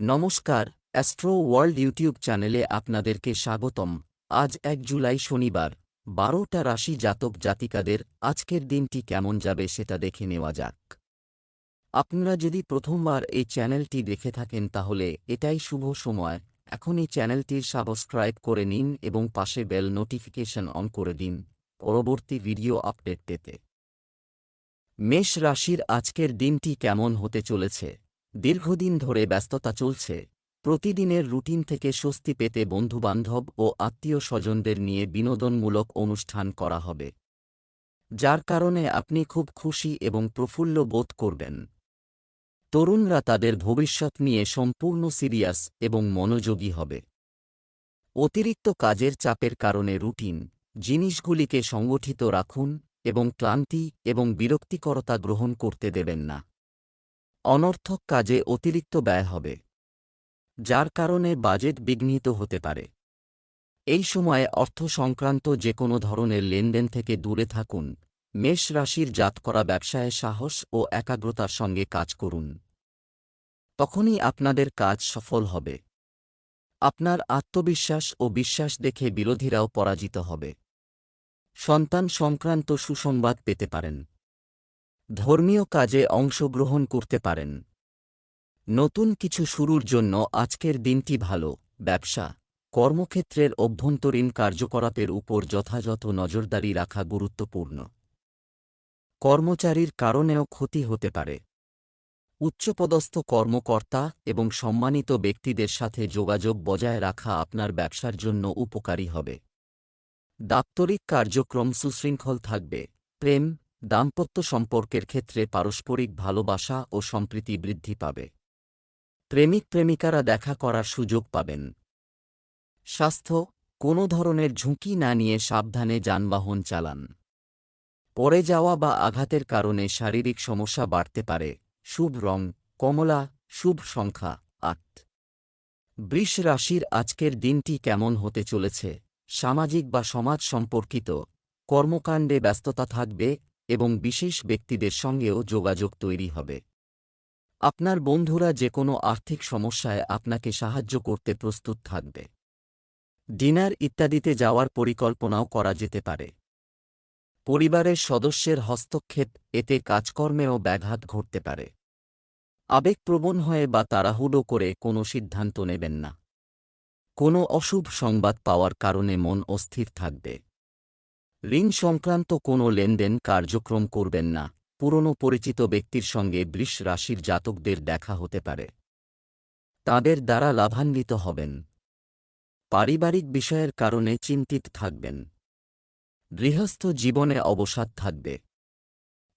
নমস্কার astro world YouTube চ্যানেলে আপনাদেরকে স্বাগতম। আজ এক জুলাই শনিবার, বারোটা রাশি জাতক জাতিকাদের আজকের দিনটি কেমন যাবে সেটা দেখে নেওয়া যাক। আপনারা যদি প্রথমবার এই চ্যানেলটি দেখে থাকেন তাহলে এটাই শুভ সময়। এখন এই চ্যানেলটির সাবস্ক্রাইব করে নিন এবং পাশে বেল নোটিফিকেশন অন করে দিন, পরবর্তী ভিডিও আপডেট পেতে। মেষ রাশির আজকের দিনটি কেমন হতে চলেছে? দীর্ঘদিন ধরে ব্যস্ততা চলছে, প্রতিদিনের রুটিন থেকে স্বস্তি পেতে বন্ধুবান্ধব ও আত্মীয় স্বজনদের নিয়ে বিনোদনমূলক অনুষ্ঠান করা হবে। যার কারণে আপনি খুব খুশি এবং প্রফুল্ল বোধ করবেন। তরুণরা তাদের ভবিষ্যৎ নিয়ে সম্পূর্ণ সিরিয়াস এবং মনোযোগী হবে। অতিরিক্ত কাজের চাপের কারণে রুটিন, জিনিসগুলিকে সংগঠিত রাখুন এবং ক্লান্তি এবং বিরক্তিকরতা গ্রহণ করতে দেবেন না। অনর্থক কাজে অতিরিক্ত ব্যয় হবে, যার কারণে বাজেট বিঘ্নিত হতে পারে। এই সময়ে অর্থ সংক্রান্ত যে কোনো ধরনের লেনদেন থেকে দূরে থাকুন, মেষ রাশির জাত করা ব্যবসায় সাহস ও একাগ্রতার সঙ্গে কাজ করুন। তখনই আপনাদের কাজ সফল হবে। আপনার আত্মবিশ্বাস ও বিশ্বাস দেখে বিরোধীরাও পরাজিত হবে। সন্তান সংক্রান্ত সুসংবাদ পেতে পারেন। ধর্মীয় কাজে অংশগ্রহণ করতে পারেন। নতুন কিছু শুরুর জন্য আজকের দিনটি ভালো, ব্যবসা, কর্মক্ষেত্রের অভ্যন্তরীণ কার্যকলাপের উপর যথাযথ নজরদারি রাখা গুরুত্বপূর্ণ। কর্মচারীর কারণেও ক্ষতি হতে পারে। উচ্চপদস্থ কর্মকর্তা এবং সম্মানিত ব্যক্তিদের সাথে যোগাযোগ বজায় রাখা আপনার ব্যবসার জন্য উপকারী হবে। দাপ্তরিক কার্যক্রম সুশৃঙ্খল থাকবে। প্রেম দাম্পত্য সম্পর্কের ক্ষেত্রে পারস্পরিক ভালোবাসা ও সম্প্রীতি বৃদ্ধি পাবে। প্রেমিক প্রেমিকারা দেখা করার সুযোগ পাবেন। স্বাস্থ্য, কোনো ধরনের ঝুঁকি না নিয়ে সাবধানে যানবাহন চালান। পড়ে যাওয়া বা আঘাতের কারণে শারীরিক সমস্যা বাড়তে পারে। শুভ রং, কমলা, শুভ সংখ্যা, আট। বৃষ রাশির আজকের দিনটি কেমন হতে চলেছে? সামাজিক বা সমাজ সম্পর্কিত কর্মকাণ্ডে ব্যস্ততা থাকবে এবং বিশেষ ব্যক্তিদের সঙ্গেও যোগাযোগ তৈরি হবে। আপনার বন্ধুরা যে কোনো আর্থিক সমস্যায় আপনাকে সাহায্য করতে প্রস্তুত থাকবে। ডিনার ইত্যাদিতে যাওয়ার পরিকল্পনাও করা যেতে পারে। পরিবারের সদস্যের হস্তক্ষেপ, এতে কাজকর্মেও ব্যাঘাত ঘটতে পারে। আবেগপ্রবণ হয়ে বা তাড়াহুড়ো করে কোনো সিদ্ধান্ত নেবেন না। কোনো অশুভ সংবাদ পাওয়ার কারণে মন অস্থির থাকবে। ঋণ সংক্রান্ত কোনো লেনদেন কার্যক্রম করবেন না। পুরনো পরিচিত ব্যক্তির সঙ্গে বৃষ রাশির জাতকদের দেখা হতে পারে। তাদের দ্বারা লাভান্বিত হবেন। পারিবারিক বিষয়ের কারণে চিন্তিত থাকবেন। গৃহস্থ জীবনে অবসাদ থাকবে।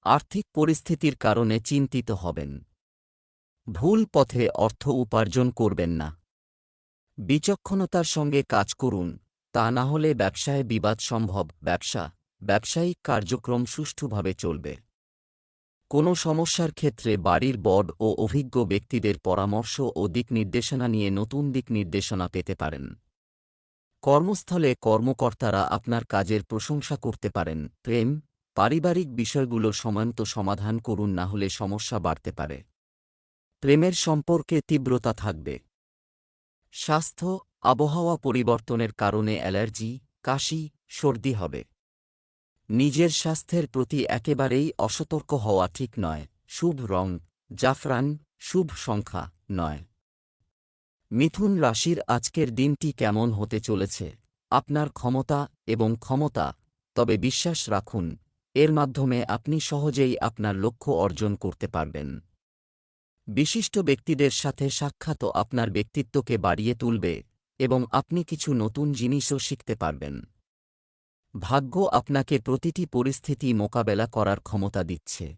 আর্থিক পরিস্থিতির কারণে চিন্তিত হবেন। ভুল পথে অর্থ উপার্জন করবেন না। বিচক্ষণতার সঙ্গে কাজ করুন। তা না হলে ব্যবসায় বিবাদ সম্ভব, ব্যবসা, ব্যবসায়িক কার্যক্রম সুষ্ঠুভাবে চলবে। কোনো সমস্যার ক্ষেত্রে বাড়ির বড ও অভিজ্ঞ ব্যক্তিদের পরামর্শ ও দিক নির্দেশনা নিয়ে নতুন দিক নির্দেশনা পেতে পারেন। কর্মস্থলে কর্মকর্তারা আপনার কাজের প্রশংসা করতে পারেন। প্রেম, পারিবারিক বিষয়গুলো সময়মতো সমাধান করুন না হলে সমস্যা বাড়তে পারে। প্রেমের সম্পর্কে তীব্রতা থাকবে। স্বাস্থ্য আবহাওয়া পরিবর্তনের কারণে অ্যালার্জি, কাশি, সর্দি হবে। নিজের স্বাস্থ্যের প্রতি একেবারেই অসতর্ক হওয়া ঠিক নয়, শুভ রং, জাফরান, শুভ সংখ্যা নয়। মিথুন রাশির আজকের দিনটি কেমন হতে চলেছে? আপনার ক্ষমতা এবং ক্ষমতা, তবে বিশ্বাস রাখুন, এর মাধ্যমে আপনি সহজেই আপনার লক্ষ্য অর্জন করতে পারবেন। বিশিষ্ট ব্যক্তিদের সাথে সাক্ষাৎ আপনার ব্যক্তিত্বকে বাড়িয়ে তুলবে। এবং আপনি কিছু নতুন জিনিসও শিখতে পারবেন। ভাগ্য আপনাকে প্রতিটি পরিস্থিতি মোকাবেলা করার ক্ষমতা দিচ্ছে।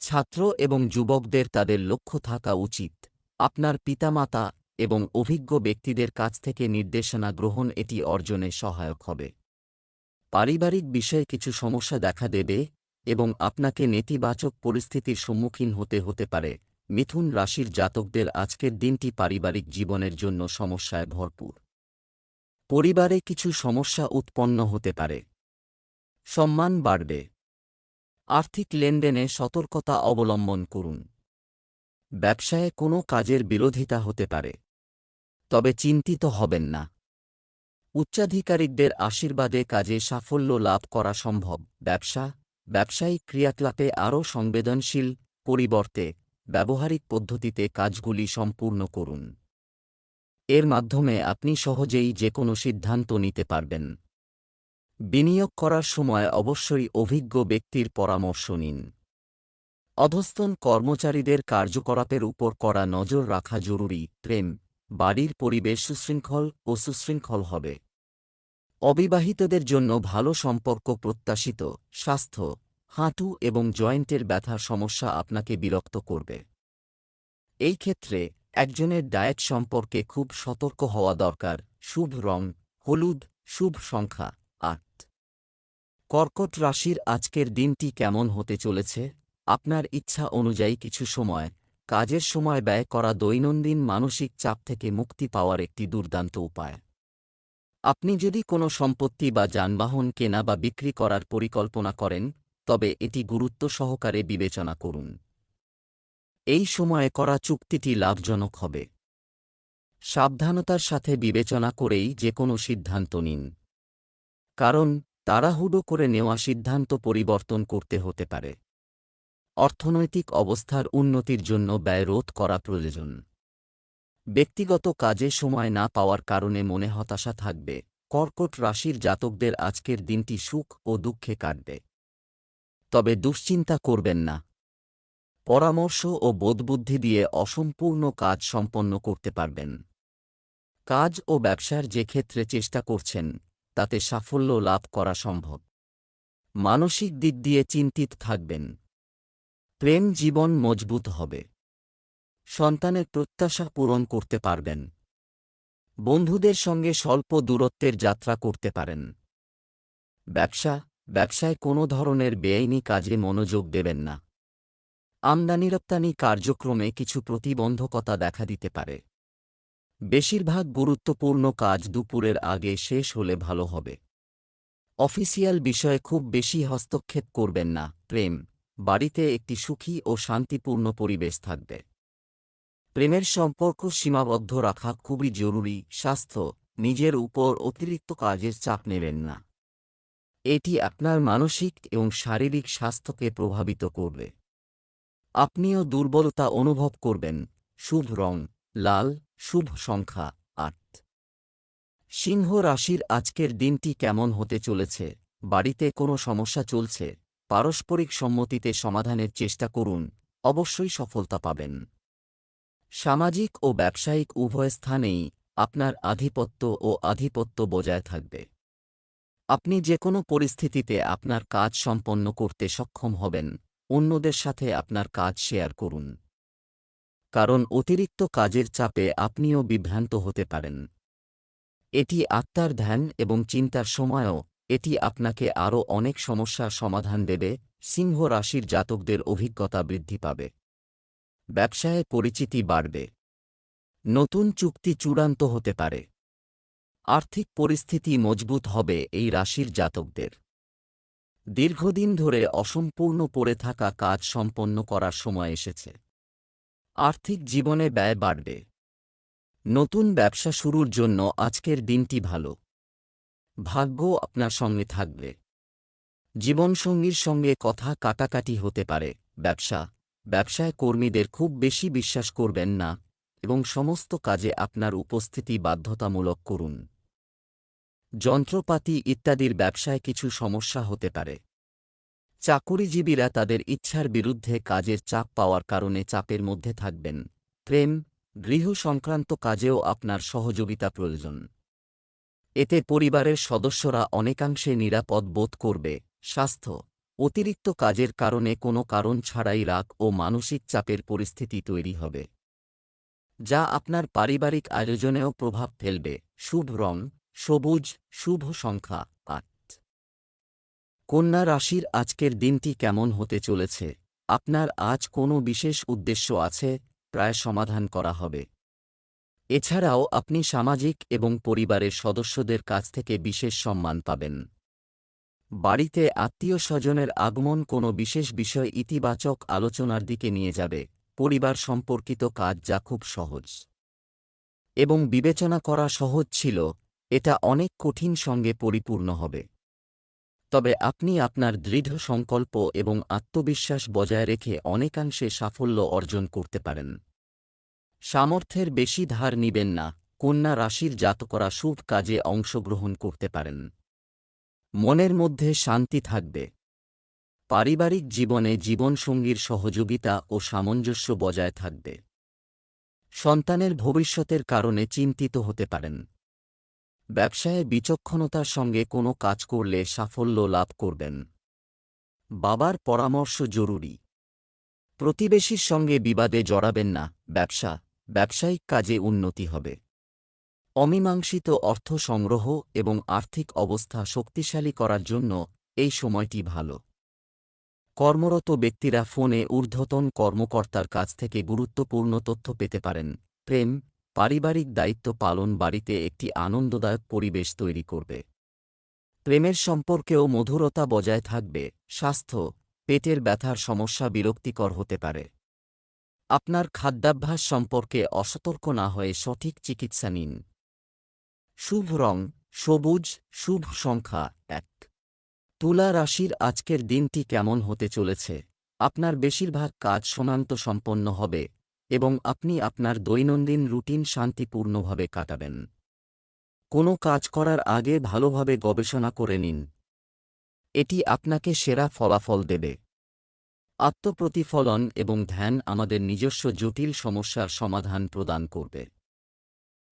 ছাত্র এবং যুবকদের তাদের লক্ষ্য থাকা উচিত। আপনার পিতামাতা এবং অভিজ্ঞ ব্যক্তিদের কাছ থেকে নির্দেশনা গ্রহণ এটি অর্জনে সহায়ক হবে। পারিবারিক বিষয়ে কিছু সমস্যা দেখা দেবে এবং আপনাকে নেতিবাচক পরিস্থিতির সম্মুখীন হতে হতে পারে। মিথুন রাশির জাতকদের আজকের দিনটি পারিবারিক জীবনের জন্য সমস্যায় ভরপুর। পরিবারে কিছু সমস্যা উৎপন্ন হতে পারে। সম্মান বাড়বে। আর্থিক লেনদেনে সতর্কতা অবলম্বন করুন। ব্যবসায়ে কোনো কাজের বিরোধিতা হতে পারে। তবে চিন্তিত হবেন না। উচ্চাধিকারিকদের আশীর্বাদে কাজে সাফল্য লাভ করা সম্ভব। ব্যবসা, ব্যবসায়িক ক্রিয়াকলাপে আরও সংবেদনশীল, পরিবর্তে ব্যবহারিক পদ্ধতিতে কাজগুলি সম্পূর্ণ করুন। এর মাধ্যমে আপনি সহজেই যে কোনো সিদ্ধান্ত নিতে পারবেন। বিনিয়োগ করার সময় অবশ্যই অভিজ্ঞ ব্যক্তির পরামর্শ নিন। অধস্তন কর্মচারীদের কার্যকলাপের উপর করা নজর রাখা জরুরি। প্রেম, বাড়ির পরিবেশ সুশৃঙ্খল ও সুশৃঙ্খল হবে। অবিবাহিতদের জন্য ভালো সম্পর্ক প্রত্যাশিত, স্বাস্থ্য হাঁটু এবং জয়েন্টের ব্যথার সমস্যা আপনাকে বিরক্ত করবে। এই ক্ষেত্রে একজনের ডায়েট সম্পর্কে খুব সতর্ক হওয়া দরকার। শুভ রং, হলুদ, শুভ সংখ্যা, আট। কর্কট রাশির আজকের দিনটি কেমন হতে চলেছে? আপনার ইচ্ছা অনুযায়ী কিছু সময়, কাজের সময় ব্যয় করা দৈনন্দিন মানসিক চাপ থেকে মুক্তি পাওয়ার একটি দুর্দান্ত উপায়। আপনি যদি কোনো সম্পত্তি বা যানবাহন কেনা বা বিক্রি করার পরিকল্পনা করেন তবে এটি গুরুত্ব সহকারে বিবেচনা করুন। এই সময়ে করা চুক্তিটি লাভজনক হবে। সাবধানতার সাথে বিবেচনা করেই যে কোনো সিদ্ধান্ত নিন। কারণ তাড়াহুড়ো করে নেওয়া সিদ্ধান্ত পরিবর্তন করতে হতে পারে। অর্থনৈতিক অবস্থার উন্নতির জন্য ব্যয় রোধ করা প্রয়োজন। ব্যক্তিগত কাজে সময় না পাওয়ার কারণে মনে হতাশা থাকবে। কর্কট রাশির জাতকদের আজকের দিনটি সুখ ও দুঃখে কাটবে। তবে দুশ্চিন্তা করবেন না। পরামর্শ ও বোধবুদ্ধি দিয়ে অসম্পূর্ণ কাজ সম্পন্ন করতে পারবেন। কাজ ও ব্যবসার যে ক্ষেত্রে চেষ্টা করছেন, তাতে সাফল্য লাভ করা সম্ভব। মানসিক দিক দিয়ে চিন্তিত থাকবেন। প্রেম জীবন মজবুত হবে। সন্তানের প্রত্যাশা পূরণ করতে পারবেন। বন্ধুদের সঙ্গে স্বল্প দূরত্বের যাত্রা করতে পারেন। ব্যবসা ব্যবসায় কোনো ধরনের বেআইনি কাজে মনোযোগ দেবেন না। আমদানি রপ্তানি কার্যক্রমে কিছু প্রতিবন্ধকতা দেখা দিতে পারে। বেশিরভাগ গুরুত্বপূর্ণ কাজ দুপুরের আগে শেষ হলে ভালো হবে। অফিসিয়াল বিষয়ে খুব বেশি হস্তক্ষেপ করবেন না, প্রেম, বাড়িতে একটি সুখী ও শান্তিপূর্ণ পরিবেশ থাকবে। প্রেমের সম্পর্ক সীমাবদ্ধ রাখা খুবই জরুরি, স্বাস্থ্য, নিজের উপর অতিরিক্ত কাজের চাপ নেবেন না। এটি আপনার মানসিক এবং শারীরিক স্বাস্থ্যকে প্রভাবিত করবে। আপনিও দুর্বলতা অনুভব করবেন। শুভ রং, লাল, শুভ সংখ্যা, আট। সিংহ রাশির আজকের দিনটি কেমন হতে চলেছে? বাড়িতে কোনো সমস্যা চলছে? পারস্পরিক সম্মতিতে সমাধানের চেষ্টা করুন। অবশ্যই সফলতা পাবেন। সামাজিক ও ব্যবসায়িক উভয় স্থানেই আপনার আধিপত্য ও আধিপত্য বজায় থাকবে। আপনি যে কোনো পরিস্থিতিতে আপনার কাজ সম্পন্ন করতে সক্ষম হবেন, অন্যদের সাথে আপনার কাজ শেয়ার করুন। কারণ অতিরিক্ত কাজের চাপে আপনিও বিভ্রান্ত হতে পারেন। এটি আত্মার ধ্যান এবং চিন্তার সময়ও, এটি আপনাকে আরও অনেক সমস্যার সমাধান দেবে, সিংহ রাশির জাতকদের অভিজ্ঞতা বৃদ্ধি পাবে। ব্যবসায়ে পরিচিতি বাড়বে। নতুন চুক্তি চূড়ান্ত হতে পারে। আর্থিক পরিস্থিতি মজবুত হবে এই রাশির জাতকদের। দীর্ঘদিন ধরে অসম্পূর্ণ পড়ে থাকা কাজ সম্পন্ন করার সময় এসেছে। আর্থিক জীবনে ব্যয় বাড়বে। নতুন ব্যবসা শুরুর জন্য আজকের দিনটি ভালো। ভাগ্য আপনার সঙ্গে থাকবে। জীবনসঙ্গীর সঙ্গে কথা কাটাকাটি হতে পারে, ব্যবসা। ব্যবসায় কর্মীদের খুব বেশি বিশ্বাস করবেন না এবং সমস্ত কাজে আপনার উপস্থিতি বাধ্যতামূলক করুন। যন্ত্রপাতি ইত্যাদির ব্যবসায় কিছু সমস্যা হতে পারে। চাকুরিজীবীরা তাদের ইচ্ছার বিরুদ্ধে কাজের চাপ পাওয়ার কারণে চাপের মধ্যে থাকবেন। প্রেম, গৃহ সংক্রান্ত কাজেও আপনার সহযোগিতা প্রয়োজন। এতে পরিবারের সদস্যরা অনেকাংশে নিরাপদ বোধ করবে। স্বাস্থ্য, অতিরিক্ত কাজের কারণে কোনো কারণ ছাড়াই রাগ ও মানসিক চাপের পরিস্থিতি তৈরি হবে। যা আপনার পারিবারিক আয়োজনেও প্রভাব ফেলবে। শুভ রং সবুজ শুভ সংখ্যা আট। কন্যা রাশির আজকের দিনটি কেমন হতে চলেছে? আপনার আজ কোনো বিশেষ উদ্দেশ্য আছে? প্রায় সমাধান করা হবে। এছাড়াও আপনি সামাজিক এবং পরিবারের সদস্যদের কাছ থেকে বিশেষ সম্মান পাবেন। বাড়িতে আত্মীয় স্বজনের আগমন কোনো বিশেষ বিষয় ইতিবাচক আলোচনার দিকে নিয়ে যাবে। পরিবার সম্পর্কিত কাজ যা খুব সহজ। এবং বিবেচনা করা সহজ ছিল। এটা অনেক কঠিন সঙ্গে পরিপূর্ণ হবে। তবে আপনি আপনার দৃঢ় সংকল্প এবং আত্মবিশ্বাস বজায় রেখে অনেকাংশে সাফল্য অর্জন করতে পারেন। সামর্থ্যের বেশি ধার নিবেন না, কন্যা রাশির জাতকরা শুভ কাজে অংশগ্রহণ করতে পারেন। মনের মধ্যে শান্তি থাকবে। পারিবারিক জীবনে জীবনসঙ্গীর সহযোগিতা ও সামঞ্জস্য বজায় থাকবে। সন্তানের ভবিষ্যতের কারণে চিন্তিত হতে পারেন। ব্যবসায়ে বিচক্ষণতার সঙ্গে কোনো কাজ করলে সাফল্য লাভ করবেন। বাবার পরামর্শ জরুরি। প্রতিবেশীর সঙ্গে বিবাদে জড়াবেন না, ব্যবসা, ব্যবসায়িক কাজে উন্নতি হবে। অমীমাংসিত অর্থ সংগ্রহ এবং আর্থিক অবস্থা শক্তিশালী করার জন্য এই সময়টি ভালো। কর্মরত ব্যক্তিরা ফোনে ঊর্ধ্বতন কর্মকর্তার কাছ থেকে গুরুত্বপূর্ণ তথ্য পেতে পারেন। প্রেম পারিবারিক দায়িত্ব পালন বাড়িতে একটি আনন্দদায়ক পরিবেশ তৈরি করবে। প্রেমের সম্পর্কেও মধুরতা বজায় থাকবে, স্বাস্থ্য, পেটের ব্যথার সমস্যা বিরক্তিকর হতে পারে। আপনার খাদ্যাভ্যাস সম্পর্কে অসতর্ক না হয়ে সঠিক চিকিৎসা নিন। শুভ রং, সবুজ, শুভ সংখ্যা এক। তুলা রাশির আজকের দিনটি কেমন হতে চলেছে? আপনার বেশিরভাগ কাজ সমান্ত সম্পন্ন হবে। এবং আপনি আপনার দৈনন্দিন রুটিন শান্তিপূর্ণভাবে কাটাবেন। কোনো কাজ করার আগে ভালোভাবে গবেষণা করে নিন। এটি আপনাকে সেরা ফলাফল দেবে। আত্মপ্রতিফলন এবং ধ্যান আমাদের নিজস্ব জটিল সমস্যার সমাধান প্রদান করবে।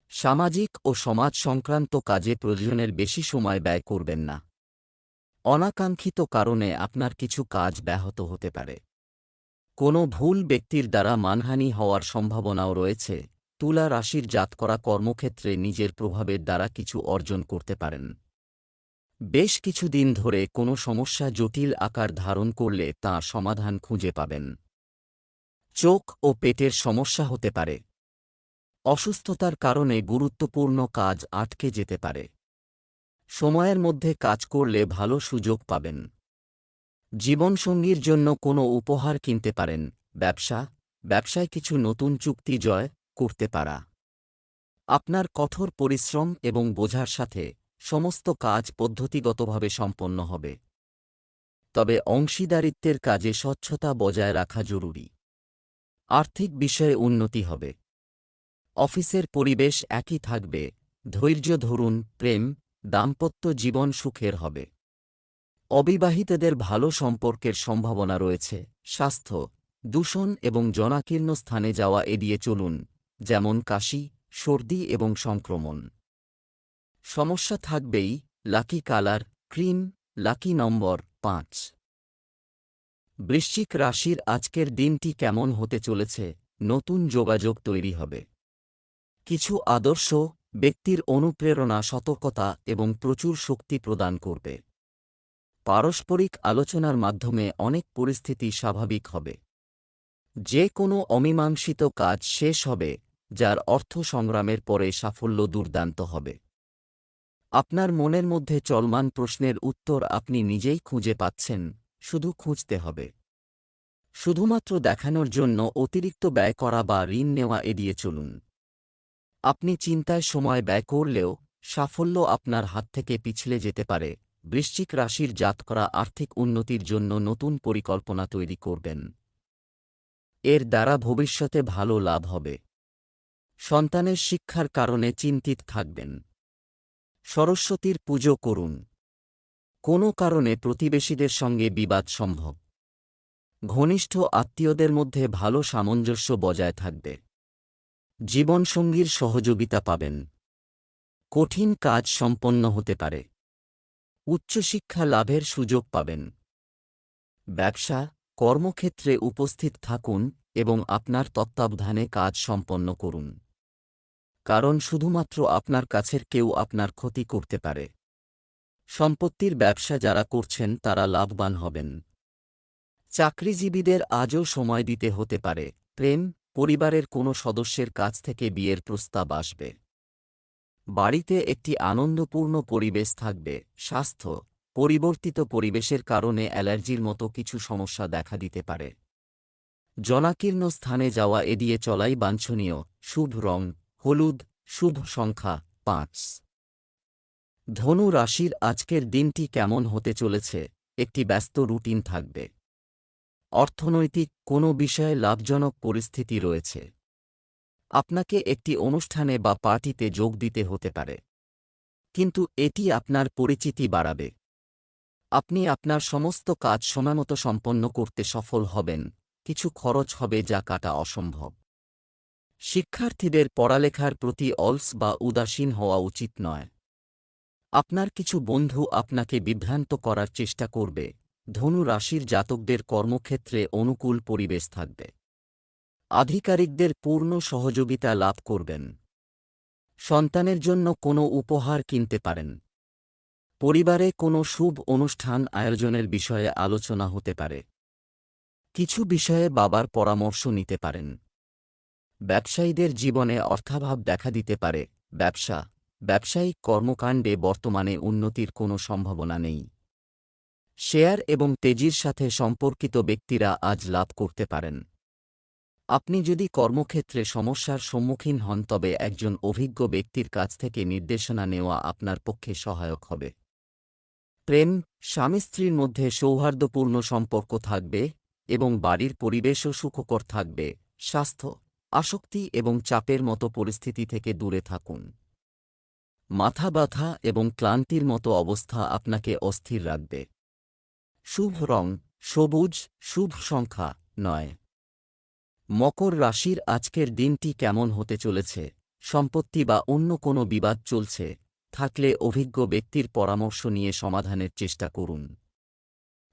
সামাজিক ও সমাজ সংক্রান্ত কাজে প্রয়োজনের বেশি সময় ব্যয় করবেন না। অনাকাঙ্ক্ষিত কারণে আপনার কিছু কাজ ব্যাহত হতে পারে। কোনো ভুল ব্যক্তির দ্বারা মানহানি হওয়ার সম্ভাবনাও রয়েছে। তুলা রাশির জাত করা কর্মক্ষেত্রে নিজের প্রভাবের দ্বারা কিছু অর্জন করতে পারেন। বেশ কিছুদিন ধরে কোনো সমস্যা জটিল আকার ধারণ করলে তা সমাধান খুঁজে পাবেন। চোখ ও পেটের সমস্যা হতে পারে। অসুস্থতার কারণে গুরুত্বপূর্ণ কাজ আটকে যেতে পারে। সময়ের মধ্যে কাজ করলে ভালো সুযোগ পাবেন। জীবনসঙ্গীর জন্য কোনো উপহার কিনতে পারেন, ব্যবসা, ব্যবসায় কিছু নতুন চুক্তি জয় করতে পারা। আপনার কঠোর পরিশ্রম এবং বোঝার সাথে সমস্ত কাজ পদ্ধতিগতভাবে সম্পন্ন হবে। তবে অংশীদারিত্বের কাজে স্বচ্ছতা বজায় রাখা জরুরি। আর্থিক বিষয়ে উন্নতি হবে। অফিসের পরিবেশ একই থাকবে, ধৈর্য ধরুন, প্রেম, দাম্পত্য জীবন সুখের হবে। অবিবাহিতদের ভালো সম্পর্কের সম্ভাবনা রয়েছে, স্বাস্থ্য, দূষণ এবং জনাকীর্ণ স্থানে যাওয়া এড়িয়ে চলুন, যেমন কাশি, সর্দি এবং সংক্রমণ। সমস্যা থাকবেই, lucky colour, cream, lucky number পাঁচ। বৃশ্চিক রাশির আজকের দিনটি কেমন হতে চলেছে, নতুন যোগাযোগ তৈরি হবে। কিছু আদর্শ, ব্যক্তির অনুপ্রেরণা, সতর্কতা এবং প্রচুর শক্তি প্রদান করবে। পারস্পরিক আলোচনার মাধ্যমে অনেক পরিস্থিতি স্বাভাবিক হবে। যে কোনো অমীমাংসিত কাজ শেষ হবে, যার অর্থ সংগ্রামের পরে সাফল্য দুর্দান্ত হবে। আপনার মনের মধ্যে চলমান প্রশ্নের উত্তর আপনি নিজেই খুঁজে পাচ্ছেন, শুধু খুঁজতে হবে। শুধুমাত্র দেখানোর জন্য অতিরিক্ত ব্যয় করা বা ঋণ নেওয়া এড়িয়ে চলুন। আপনি চিন্তায় সময় ব্যয় করলেও সাফল্য আপনার হাত থেকে পিছলে যেতে পারে। বৃশ্চিক রাশির জাত করা আর্থিক উন্নতির জন্য নতুন পরিকল্পনা তৈরি করবেন। এর দ্বারা ভবিষ্যতে ভালো লাভ হবে। সন্তানের শিক্ষার কারণে চিন্তিত থাকবেন। সরস্বতীর পুজো করুন। কোনো কারণে প্রতিবেশীদের সঙ্গে বিবাদ সম্ভব। ঘনিষ্ঠ আত্মীয়দের মধ্যে ভালো সামঞ্জস্য বজায় থাকবে। জীবনসঙ্গীর সহযোগিতা পাবেন। কঠিন কাজ সম্পন্ন হতে পারে। উচ্চশিক্ষা লাভের সুযোগ পাবেন। ব্যবসা, কর্মক্ষেত্রে উপস্থিত থাকুন এবং আপনার তত্ত্বাবধানে কাজ সম্পন্ন করুন। কারণ শুধুমাত্র আপনার কাছের কেউ আপনার ক্ষতি করতে পারে। সম্পত্তির ব্যবসা যারা করছেন তারা লাভবান হবেন। চাকরিজীবীদের আজও সময় দিতে হতে পারে। প্রেম, পরিবারের কোনো সদস্যের কাছ থেকে বিয়ের প্রস্তাব আসবে। বাড়িতে একটি আনন্দপূর্ণ পরিবেশ থাকবে, স্বাস্থ্য, পরিবর্তিত পরিবেশের কারণে অ্যালার্জির মতো কিছু সমস্যা দেখা দিতে পারে। জনাকীর্ণ স্থানে যাওয়া এড়িয়ে চলাই বাঞ্ছনীয়, শুভ রং, হলুদ, শুভ সংখ্যা, পাঁচ। ধনু রাশির আজকের দিনটি কেমন হতে চলেছে? একটি ব্যস্ত রুটিন থাকবে। অর্থনৈতিক কোনো বিষয়ে লাভজনক পরিস্থিতি রয়েছে। আপনাকে একটি অনুষ্ঠানে বা পার্টিতে যোগ দিতে হতে পারে। কিন্তু এটি আপনার পরিচিতি বাড়াবে। আপনি আপনার সমস্ত কাজ সময়মতো সম্পন্ন করতে সফল হবেন, কিছু খরচ হবে যা কাটা অসম্ভব। শিক্ষার্থীদের পড়ালেখার প্রতি অলস বা উদাসীন হওয়া উচিত নয়। আপনার কিছু বন্ধু আপনাকে বিভ্রান্ত করার চেষ্টা করবে, ধনু রাশির জাতকদের কর্মক্ষেত্রে অনুকূল পরিবেশ থাকবে। আধিকারিকদের পূর্ণ সহযোগিতা লাভ করবেন। সন্তানের জন্য কোনো উপহার কিনতে পারেন। পরিবারে কোনো শুভ অনুষ্ঠান আয়োজনের বিষয়ে আলোচনা হতে পারে। কিছু বিষয়ে বাবার পরামর্শ নিতে পারেন। ব্যবসায়ীদের জীবনে অর্থাভাব দেখা দিতে পারে। ব্যবসা, ব্যবসায়িক কর্মকাণ্ডে বর্তমানে উন্নতির কোনো সম্ভাবনা নেই। শেয়ার এবং তেজির সাথে সম্পর্কিত ব্যক্তিরা আজ লাভ করতে পারেন। আপনি যদি কর্মক্ষেত্রে সমস্যার সম্মুখীন হন, তবে একজন অভিজ্ঞ ব্যক্তির কাছ থেকে নির্দেশনা নেওয়া আপনার পক্ষে সহায়ক হবে। প্রেম, স্বামী স্ত্রীর মধ্যে সৌহার্দ্যপূর্ণ সম্পর্ক থাকবে এবং বাড়ির পরিবেশও সুখকর থাকবে। স্বাস্থ্য, আসক্তি এবং চাপের মতো পরিস্থিতি থেকে দূরে থাকুন। মাথা ব্যথা এবং ক্লান্তির মতো অবস্থা আপনাকে অস্থির রাখবে। শুভ রং, সবুজ, শুভ সংখ্যা নয়। মকর রাশির আজকের দিনটি কেমন হতে চলেছে? সম্পত্তি বা অন্য কোনো বিবাদ চলছে? থাকলে অভিজ্ঞ ব্যক্তির পরামর্শ নিয়ে সমাধানের চেষ্টা করুন।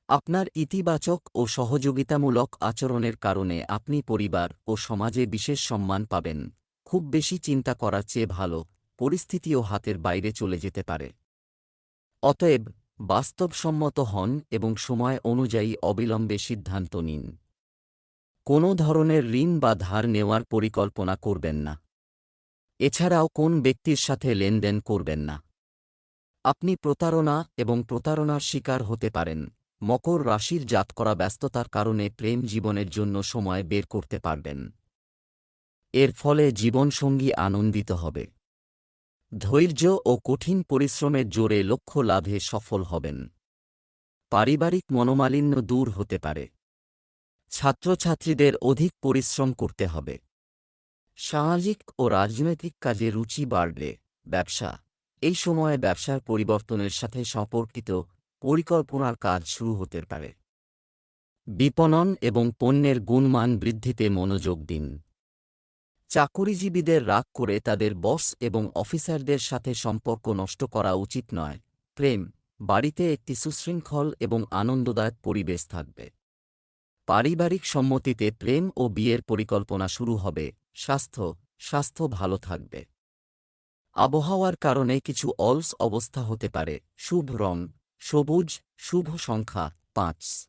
আপনার ইতিবাচক ও সহযোগিতামূলক আচরণের কারণে আপনি পরিবার ও সমাজে বিশেষ সম্মান পাবেন। খুব বেশি চিন্তা করার চেয়ে ভালো, পরিস্থিতিও হাতের বাইরে চলে যেতে পারে। অতএব, বাস্তবসম্মত হন এবং সময় অনুযায়ী অবিলম্বে সিদ্ধান্ত নিন। কোনো ধরনের ঋণ বা ধার নেওয়ার পরিকল্পনা করবেন না। এছাড়াও কোন ব্যক্তির সাথে লেনদেন করবেন না। আপনি প্রতারণা এবং প্রতারণার শিকার হতে পারেন। মকর রাশির জাত করা ব্যস্ততার কারণে প্রেম জীবনের জন্য সময় বের করতে পারবেন। এর ফলে জীবনসঙ্গী আনন্দিত হবে। ধৈর্য ও কঠিন পরিশ্রমের জোরে লক্ষ্য লাভে সফল হবেন। পারিবারিক মনোমালিন্য দূর হতে পারে। ছাত্রছাত্রীদের অধিক পরিশ্রম করতে হবে। সামাজিক ও রাজনৈতিক কাজে রুচি বাড়বে ব্যবসা, এই সময়ে ব্যবসার পরিবর্তনের সাথে সম্পর্কিত পরিকল্পনার কাজ শুরু হতে পারে। বিপণন এবং পণ্যের গুণমান বৃদ্ধিতে মনোযোগ দিন। চাকুরিজীবীদের রাগ করে তাদের বস এবং অফিসারদের সাথে সম্পর্ক নষ্ট করা উচিত নয়। প্রেম, বাড়িতে একটি সুশৃঙ্খল এবং আনন্দদায়ক পরিবেশ থাকবে। পারিবারিক সম্মতিতে প্রেম ও বিয়ের পরিকল্পনা শুরু হবে। স্বাস্থ্য স্বাস্থ্য ভালো থাকবে। আবহাওয়ার কারণে কিছু অলস অবস্থা হতে পারে। শুভ রং, সবুজ, শুভ সংখ্যা, পাঁচ।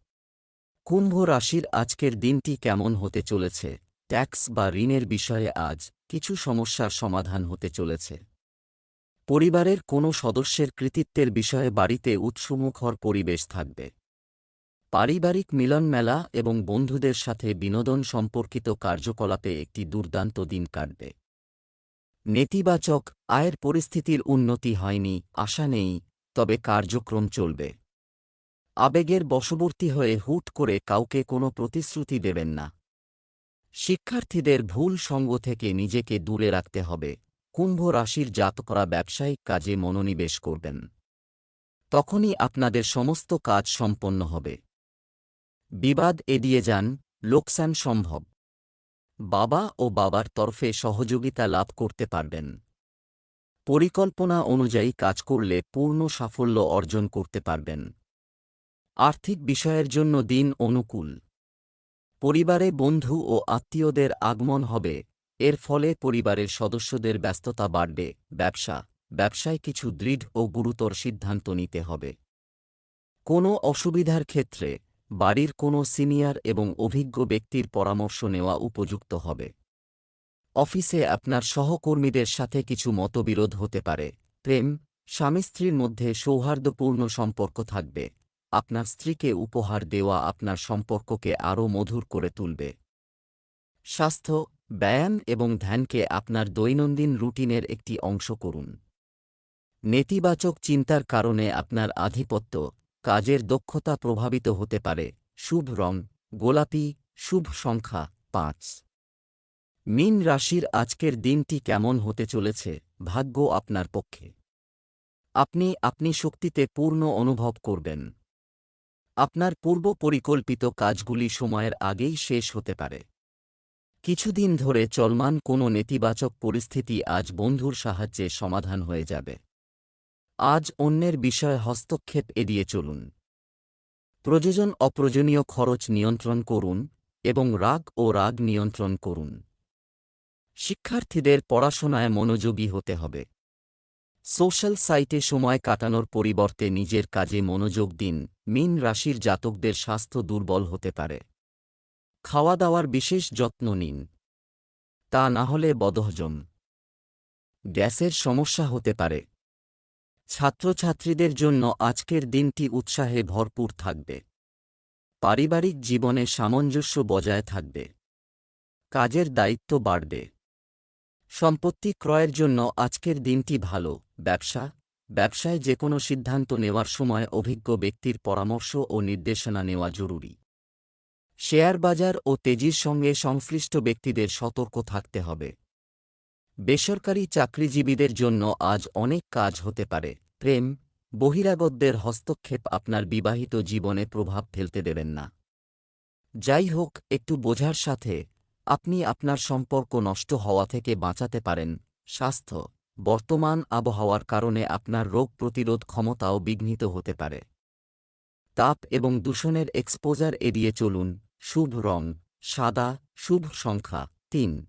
কুম্ভ রাশির আজকের দিনটি কেমন হতে চলেছে? ট্যাক্স বা ঋণের বিষয়ে আজ কিছু সমস্যার সমাধান হতে চলেছে। পরিবারের কোনো সদস্যের কৃতিত্বের বিষয়ে বাড়িতে উৎসমুখর পরিবেশ থাকবে। পারিবারিক মিলন মেলা এবং বন্ধুদের সাথে বিনোদন সম্পর্কিত কার্যকলাপে একটি দুর্দান্ত দিন কাটবে। নেতিবাচক আয়ের পরিস্থিতির উন্নতি হয়নি, আশা নেই, তবে কার্যক্রম চলবে। আবেগের বশবর্তী হয়ে হুট করে কাউকে কোনো প্রতিশ্রুতি দেবেন না। শিক্ষার্থীদের ভুল সঙ্গ থেকে নিজেকে দূরে রাখতে হবে। কুম্ভ রাশির জাত করা ব্যবসায়িক কাজে মনোনিবেশ করবেন। তখনই আপনাদের সমস্ত কাজ সম্পন্ন হবে। বিবাদ এড়িয়ে যান, লোকসান সম্ভব। বাবা ও বাবার তরফে সহযোগিতা লাভ করতে পারবেন। পরিকল্পনা অনুযায়ী কাজ করলে পূর্ণ সাফল্য অর্জন করতে পারবেন। আর্থিক বিষয়ের জন্য দিন অনুকূল। পরিবারে বন্ধু ও আত্মীয়দের আগমন হবে, এর ফলে পরিবারের সদস্যদের ব্যস্ততা বাড়বে, ব্যবসা, ব্যবসায় কিছু দৃঢ় ও গুরুতর সিদ্ধান্ত নিতে হবে। কোনো অসুবিধার ক্ষেত্রে বাড়ির কোনো সিনিয়র এবং অভিজ্ঞ ব্যক্তির পরামর্শ নেওয়া উপযুক্ত হবে। অফিসে আপনার সহকর্মীদের সাথে কিছু মতবিরোধ হতে পারে। প্রেম, স্বামী স্ত্রীর মধ্যে সৌহার্দ্যপূর্ণ সম্পর্ক থাকবে। আপনার স্ত্রীকে উপহার দেওয়া আপনার সম্পর্ককে আরও মধুর করে তুলবে। স্বাস্থ্য, ব্যায়াম এবং ধ্যানকে আপনার দৈনন্দিন রুটিনের একটি অংশ করুন। নেতিবাচক চিন্তার কারণে আপনার আধিপত্য কাজের দক্ষতা প্রভাবিত হতে পারে। শুভ রং, গোলাপি, শুভ সংখ্যা, পাঁচ। মীন রাশির আজকের দিনটি কেমন হতে চলেছে? ভাগ্য আপনার পক্ষে। আপনি আপনি শক্তিতে পূর্ণ অনুভব করবেন। আপনার পূর্ব পরিকল্পিত কাজগুলি সময়ের আগেই শেষ হতে পারে। কিছুদিন ধরে চলমান কোনো নেতিবাচক পরিস্থিতি আজ বন্ধুর সাহায্যে সমাধান হয়ে যাবে। আজ অন্যের বিষয়ে হস্তক্ষেপ এড়িয়ে চলুন। প্রয়োজন অপ্রয়োজনীয় খরচ নিয়ন্ত্রণ করুন এবং রাগ ও রাগ নিয়ন্ত্রণ করুন। শিক্ষার্থীদের পড়াশোনায় মনোযোগী হতে হবে। সোশ্যাল সাইটে সময় কাটানোর পরিবর্তে নিজের কাজে মনোযোগ দিন। মিন রাশির জাতকদের স্বাস্থ্য দুর্বল হতে পারে। খাওয়া দাওয়ার বিশেষ যত্ন নিন। তা না হলে বদহজম। গ্যাসের সমস্যা হতে পারে। ছাত্রছাত্রীদের জন্য আজকের দিনটি উৎসাহে ভরপুর থাকবে। পারিবারিক জীবনে সামঞ্জস্য বজায় থাকবে। কাজের দায়িত্ব বাড়বে। সম্পত্তি ক্রয়ের জন্য আজকের দিনটি ভালো, ব্যবসা, ব্যবসায় যে কোনো সিদ্ধান্ত নেওয়ার সময় অভিজ্ঞ ব্যক্তির পরামর্শ ও নির্দেশনা নেওয়া জরুরি। শেয়ার বাজার ও তেজির সঙ্গে সংশ্লিষ্ট ব্যক্তিদের সতর্ক থাকতে হবে। বেসরকারি চাকরিজীবীদের জন্য আজ অনেক কাজ হতে পারে। প্রেম, বহিরাগতদের হস্তক্ষেপ আপনার বিবাহিত জীবনে প্রভাব ফেলতে দেবেন না। যাই হোক, একটু বোঝার সাথে, আপনি আপনার সম্পর্ক নষ্ট হওয়া থেকে বাঁচাতে পারেন। স্বাস্থ্য, বর্তমান আবহাওয়ার কারণে আপনার রোগ প্রতিরোধ ক্ষমতাও বিঘ্নিত হতে পারে। তাপ এবং দূষণের এক্সপোজার এড়িয়ে চলুন। শুভ রং, সাদা, শুভ সংখ্যা, তিন।